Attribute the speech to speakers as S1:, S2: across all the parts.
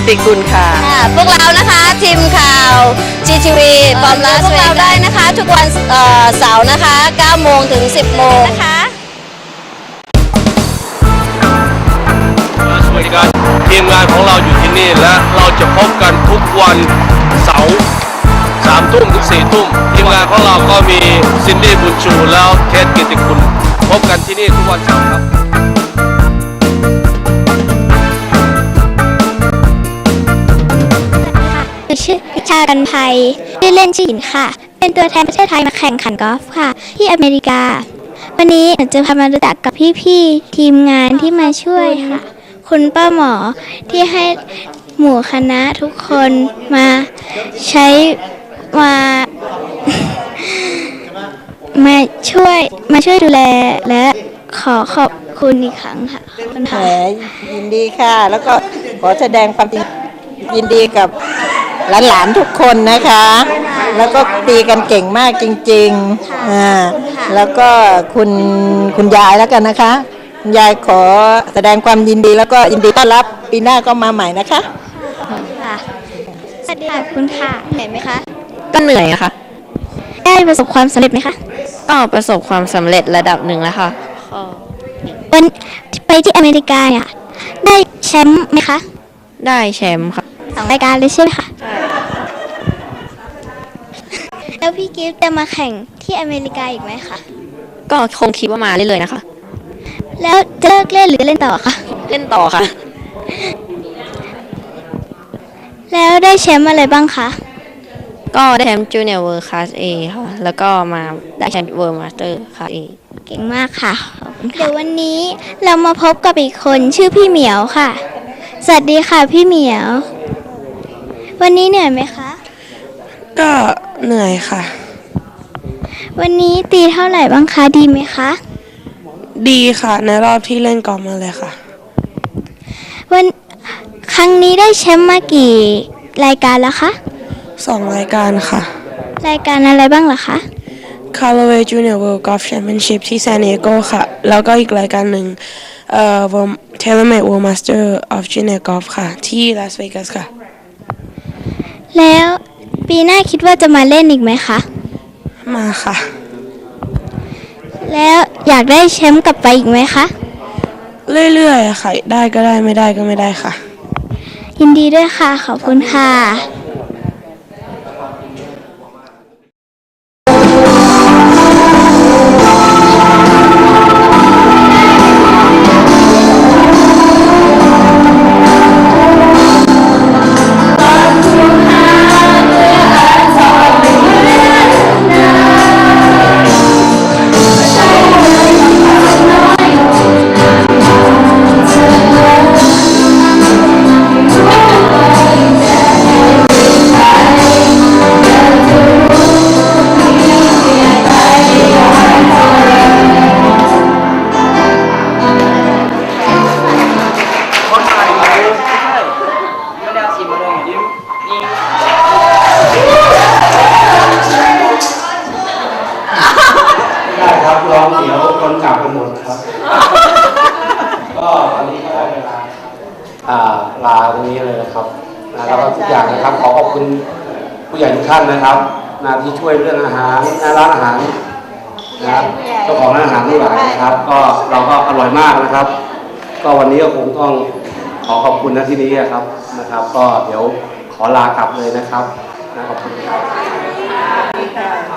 S1: กิติกุลค่ะ
S2: ค่ะพวกเรานะคะทีมข่าว GTV ฟอร์มลาสเวกัสได้นะคะ ทุกวันเอ่อเสาร์นะคะ9โมงถึง 10 โมงนะคะ
S3: สวัสดีครับทีมงานของเราอยู่ที่นี่และเราจะพบกันทุกวันเสาร์สามทุ่มถึงสี่ทุ่มทีมงานของเราก็มีซินดี้บุญชูแล้วเคสกิติคุณ พบกันที่นี่ทุกวันเสาร์ครับ
S4: ชื่อพิชากันภัยชื่อเล่นชื่อหินค่ะ เป็นตัวแทนประเทศไทยมาแข่งขันกอล์ฟค่ะ ที่อเมริกา วันนี้หนูจะพามารู้จักกับพี่ๆทีมงานที่มาช่วยค่ะ คุณป้าหมอที่ให้หมู่คณะทุกคนมาใช้มามาช่วยมาช่วยดูแลและขอขอบคุณอีกครั้งค่ะคุณ
S1: แหม
S4: ค่ะ
S1: ยินดีค่ะ แล้วก็ขอแสดงความ ยินดีกับหลานๆทุกคนนะคะ แล้วก็ตีกันเก่งมากจริงๆอ่าแล้วก็คุณคุณยายแล้วกันนะคะคุณยายขอแสดงความยินดีแล้วก็ยินดีต้อนรับปีหน้าก็มาใหม่นะคะ
S4: ค่ะสวัสดีค่ะคุณค่ะเห็นไหมคะ
S5: ก็เหนื่อยอะค่ะ
S4: ได้ประสบความสำเร็จไหมคะ
S5: ก็ประสบความสำเร็จระดับหนึ่งแล้วค่ะ
S4: วันไปที่อเมริกาเนี่ยได้แชมป์ไหมคะ
S5: ได้แชมป์ค่ะ
S4: สองรายการเลยใช่ไหมคะแล้วพี่กิฟต์จะมาแข่งที่อเมริกาอีกไหมคะ
S5: ก็คงคิดว่ามาเรื่อยๆนะคะ
S4: แล้วจะเลิกเล่นหรือเล่นต่อคะ
S5: เล่นต่อค่ะ
S4: แล้วได้แชมป์อะไรบ้างคะ
S5: ก็ได้แชมป์จูเนียร์เวิร์คลาสเอค่ะ แล้วก็มาได้แชมป์เวิร์มาสเตอร์คลาสเอ
S4: เก่งมากค่ะขอบคุณค่ะเดี๋ยววันนี้เรามาพบกับอีกคนชื่อพี่เหมียวค่ะ สวัสดีค่ะพี่เหมียว วันนี้เหนื่อยไหมคะ
S6: ก็เหนื่อยค่ะ
S4: วันนี้ตีเท่าไหร่บ้างคะ ดีไหมคะ
S6: ดีค่ะ ในรอบที่เล่นกอล์ฟมาเลยค่ะ
S4: วันครั้งนี้ได้แชมป์มากี่รายการแล้วคะ
S6: สองรายการค่ะ
S4: รายการอะไรบ้างล่ะคะ
S6: Callaway Junior World Golf Championship ที่ San Diego ค่ะ แล้วก็อีกรายการหนึ่งเอ่อ World- TaylorMade World Master of Junior Golf ค่ะ ที่ Las Vegas ค่ะ
S4: แล้วปีหน้าคิดว่าจะมาเล่นอีกไหมคะ
S6: มาค่ะ
S4: แล้วอยากได้แชมป์กลับไปอีกไหมคะ
S6: เรื่อยๆอะค่ะ ได้ก็ได้ไม่ได้ก็ไม่ได้ค่ะ
S4: ยินดีด้วยค่ะ ขอบคุณค่ะ
S7: นะครับ ขอขอบคุณผู้ใหญ่ทุกท่านนะครับนะที่ช่วยเรื่องอาหารนะร้านอาหารนะครับเจ้าของร้านอาหารทั้งหลายนะครับ ก็เราก็อร่อยมากนะครับ ก็วันนี้ก็คงต้องขอขอบคุณนะที่นี้ครับนะครับ ก็เดี๋ยวขอลากลับเลยนะครับนะขอบคุณครับ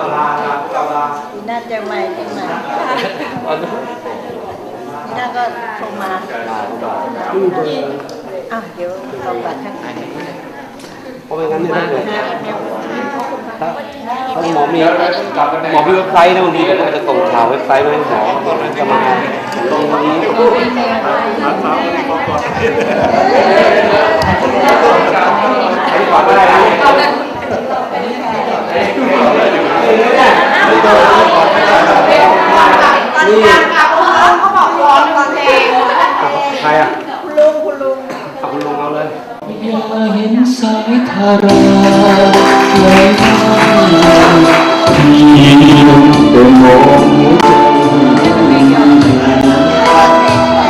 S7: ลาลาลาลา
S1: น่าจะใหม่จริงไหมน่าก็โทรมาอ้าวเดี๋ยวเราบัตรข้างใน
S7: เพราะไม่งั้นเนี่ยถ้าเกิดถ้าถ้าหมอมีหมอมีเว็บไซต์นะบางทีก็จะส่งข่าวเว็บไซต์มาให้หมอจะมาตรงนี้อันนี้ก่อนได้นะนี่ใครอะ คุณลุง คุณลุงเอาคุณลุงเอาเลย
S8: เห็นสายทาราไหลทางที่ลงไปมอง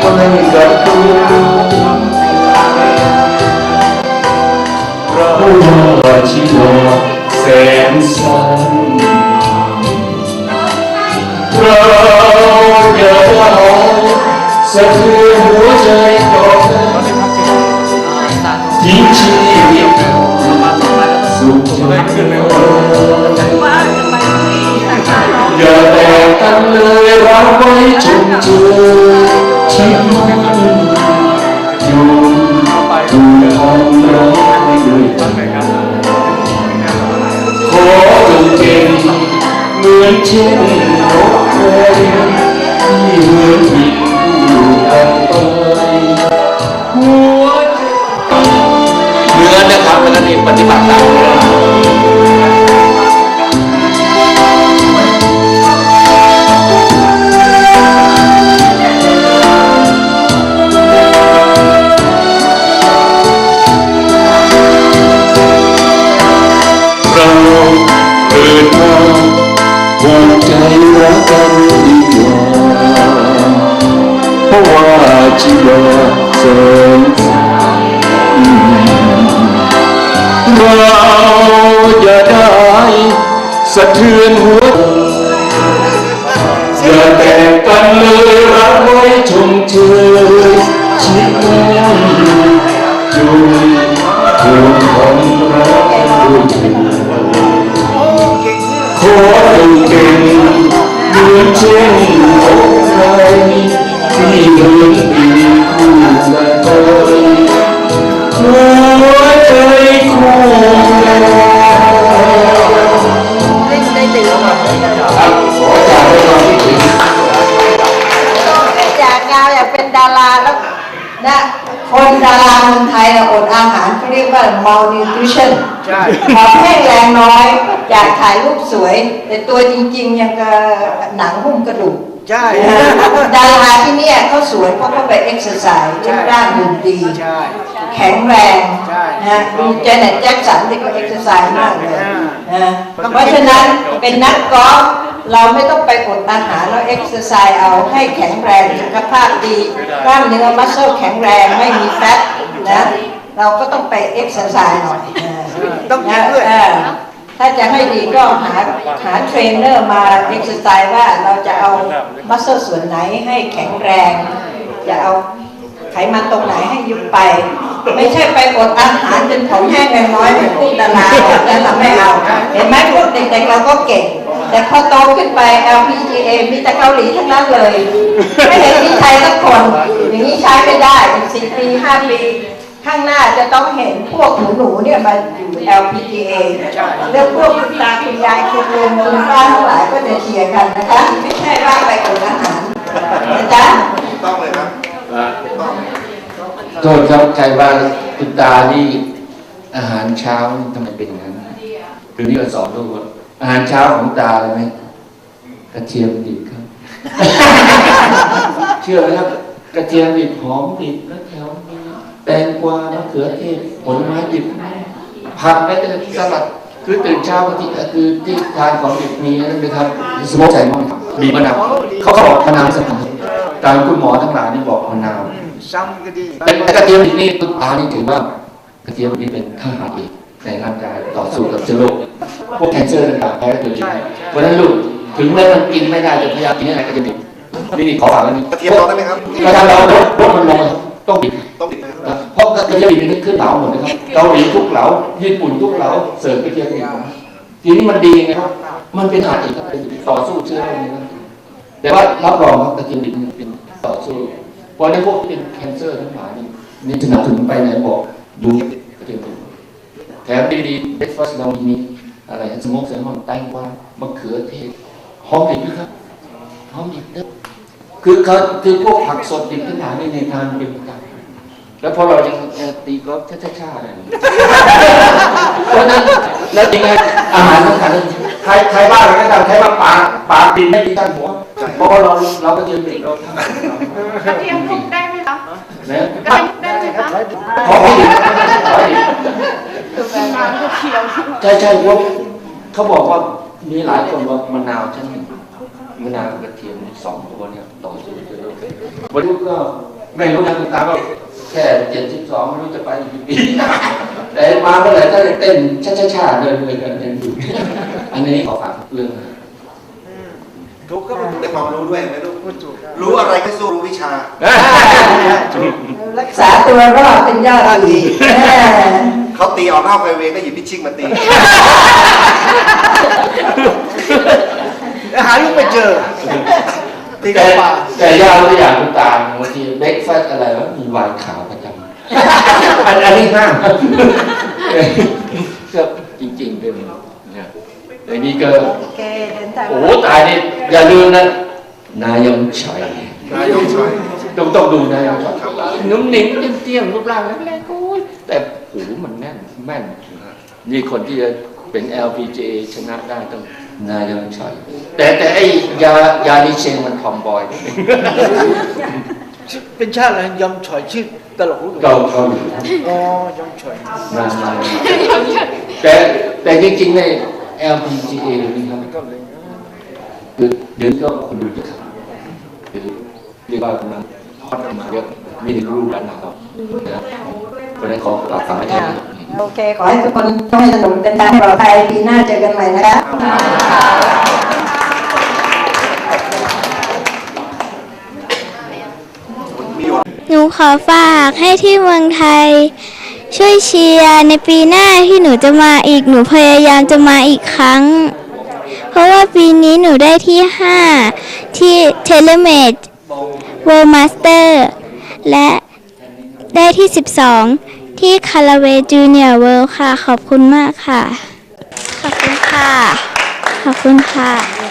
S8: หัวใจกับคุณเราว่าชีวิตแสนสั้นเราอย่าเอาสะเทือน ป
S7: ฏิบัติตาม เรา
S8: อย่าได้สะเทือนหัวอย่าแต่งกันเลยรักไว้ชมเชยชิดกันจุยทวงความรักด้วยเถิดขอให้เป็นเหมือนเช่นนกไทยที่เดินบิน เขา
S1: เรียกว่า malnutrition ผอมแห้งแรงน้อย อยากถ่ายรูปสวย แต่ตัวจริง ๆ ยังกับหนังหุ้มกระดูก
S9: ใช่
S1: ดาราที่เนี่ยเขาสวยเพราะเขาไปเอ็กซ์ไซส์รูปร่างหุ่นดี
S9: ใช่
S1: แข็งแรง
S9: ใช่
S1: นะดูเจเน็ตแจ็คสันที่เขาเอ็กซ์ไซส์มากเลยนะเพราะฉะนั้นเป็นนักกอล์ฟเราไม่ต้องไปอดอาหารเราเอ็กซ์ไซส์เอาให้แข็งแรงสุขภาพดีกล้ามเนื้อมัสเซลแข็งแรงไม่มีแฟตนะ เราก็ต้องไปเอ็กซ์ไซส์หน่อยนะ
S9: ต้องกินด้วย
S1: เออถ้าจะให้ดีก็หาหาเทรนเนอร์มาเอ็กซ์ไซส์ว่าเราจะเอามัสเซลส่วนไหนให้แข็งแรง จะเอาไขมันตรงไหนให้ยุบไป ไม่ใช่ไปอดอาหารจนผอมแห้งแรงน้อยเหมือนพวกดาราแต่เราไม่เอา เห็นไหมพวกเด็กๆเราก็เก่ง แต่พอโตขึ้นไป LPGA มีแต่เกาหลีทั้งนั้นเลย ไม่เห็นมีไทยสักคน อย่างนี้ใช้ไม่ได้อีกสิปีห้าปี ข้างหน้าจะต้องเห็นพวกหนูๆเนี่ยมาอยู่ LPGA เรื่องพวกคุณตาคุณยายคุณลุงคุณป้าทั้งหลายก็จะเชียร์กันนะคะ ไม่ใช่ว่าไปอดอาหารนะจ๊ะ
S8: โทษครับใครว่าคุณตานี่อาหารเช้านี่ทำไมเป็นอย่างนั้นคืนนี้ก็สอนลูกว่าอาหารเช้าของตาเลยไหมกระเทียมดิบครับ เชื่อไหมครับ กระเทียมดิบหอมดิบแล้ว แตงกวามะเขือเทศผลไม้ดิบผักแม้แต่สลัดคือตื่นเช้าบางทีคือที่ทานของดิบมีนั่นไหมครับสมมติใส่หม้อบีบมะนาวเขาก็บอกมะนาวสำคัญตามคุณหมอทั้งหลายนี่บอกมะนาว
S9: ซ้ำก็ดี
S8: เป็นกระเทียมนี่ตุ๊กตานี่ถือว่ากระเทียมนี่เป็นทหารเอกในร่างกายต่อสู้กับเชื้อโรคพวกแคนเซอร์ต่างๆแพ้ตัวจริงเพราะฉะนั้นลูกถึงแม้มันกินไม่ได้แต่พยายามกินอะไรกระดิบนี่นี่ขอฝากไว้นี่
S9: กระเทียมเราได้ไหมครับ
S8: กระเทียมเราลดลดมันลงต้องบิด
S9: ต้องติดนะครับ
S8: เพราะกระเทียมดิบนี่ขึ้นเหลาหมดนะครับเกาหลีทุกเหลาญี่ปุ่นทุกเหลาเสิร์ฟกระเทียมดิบทีนี้มันดีไงครับ มันเป็นอาหารเอกครับเป็นต่อสู้เชื้อโรคนี้นะแต่ว่ารับรองครับกระเทียมดิบนี่เป็นต่อสู้เพราะในพวกที่เป็นแคนเซอร์ทั้งหลายนี่นี่สนับสนุนไปไหนบอกดูกระเทียมดิบแถมดีๆเบรคฟาสต์เรามีอะไรฮะสโมกแซลมอนแตงกวามะเขือเทศหอมดิบนะครับหอมดิบนะคือเขาคือพวกผักสดดิบทั้งหลายนี่ในทานเป็นประจำ แล้วพอเรายังเอ่อตีกอล์ฟช้าๆๆเนี่ยเพราะฉะนั้นแล้วจริงไงอาหารสำคัญใครใครบ้าอะไรก็ตามใครว่าปากปากดินไม่ดีตั้งหัวเพราะว่าเราเราก็ยืนติดเราทำกระเทียมมุกได้ไหมคะนะกระเทียมได้ไหมคะขอให้ดีขอให้ดีใช่ใช่เพราะเขาบอกว่ามีหลายคนว่ามะนาวชั้นหนึ่งมะนาวกับกระเทียมสองตัวเนี่ยต่อสู้กันวันนี้ก็ ไม่รู้นะคุณตาก็แค่เจ็ดสิบสองไม่รู้จะไปอีกกี่ปีแต่มาเมื่อไหร่ก็จะเต้นช้าๆๆเดินเลยกันเดินอยู่อันนี้ขอฝากเรื่องนะ
S9: ทุกก็เป็นความรู้ด้วยไม่รู้รู้อะไรก็สู้รู้วิชา
S1: รักษาตัวรอดเป็นยอดดีแม่
S9: เขาตีออกนอกไฟเวย์ก็หยิบพิชชิ่งมาตีหาลูกไม่เจอ ตีกั
S8: แต่
S9: บป่า
S8: แต่ยากตัวอย่างคุณตาบางทีเบรกฟาสต์อะไรวะมีไวน์ขาวประจำอันอันนี้ห้ามก็จริงๆเป็นเนี่ยไอ้นี่ก็
S1: โอเคเดินทาง
S8: โอ้โหตายนี่อย่าลืมนะนายงชัย
S9: นายกชอย
S8: ต้องต้องดูนายงชัยนุ่มนิ่มเตี้ยมๆรูปร่างแรงๆโอ้ยแต่หูมันแน่นแม่นนี่คนที่จะเป็น LPGA ชนะได้ต้อง นายงชัยแต่แต่ไอ้ยายาดิเชงมันทอมบอย
S9: เป็นชาติอะไรยำฉอยชื่อตลกรู้
S8: เก่าเกาหลี
S9: อ๋อยำฉอย
S8: นานมาแต่แต่จริงๆใน LPGA นี่ครับคือเดี๋ยวนี้ก็คนดูเยอะครับคือเรียกว่ากำลังฮอตมาเยอะมีรูปกันนะครับนะก็ได้ขอฝากฝากไว้ที่นี่
S1: โอเค ขอให้ทุกคนต้องให้สนุกเดินทางปลอดภัยปีหน้าเจอกันใหม่นะคะ
S4: หนูขอฝากให้ที่เมืองไทย ช่วยเชียร์ในปีหน้าที่หนูจะมาอีกหนูพยายามจะมาอีกครั้ง เพราะว่าปีนี้หนูได้ที่ 5 ที่ t e l e m a d World Master และได้ที่ 12 ที่ c a r a w a y Junior World ค่ะ ขอบคุณมากค่ะ ขอบคุณค่ะ ขอบคุณค่ะ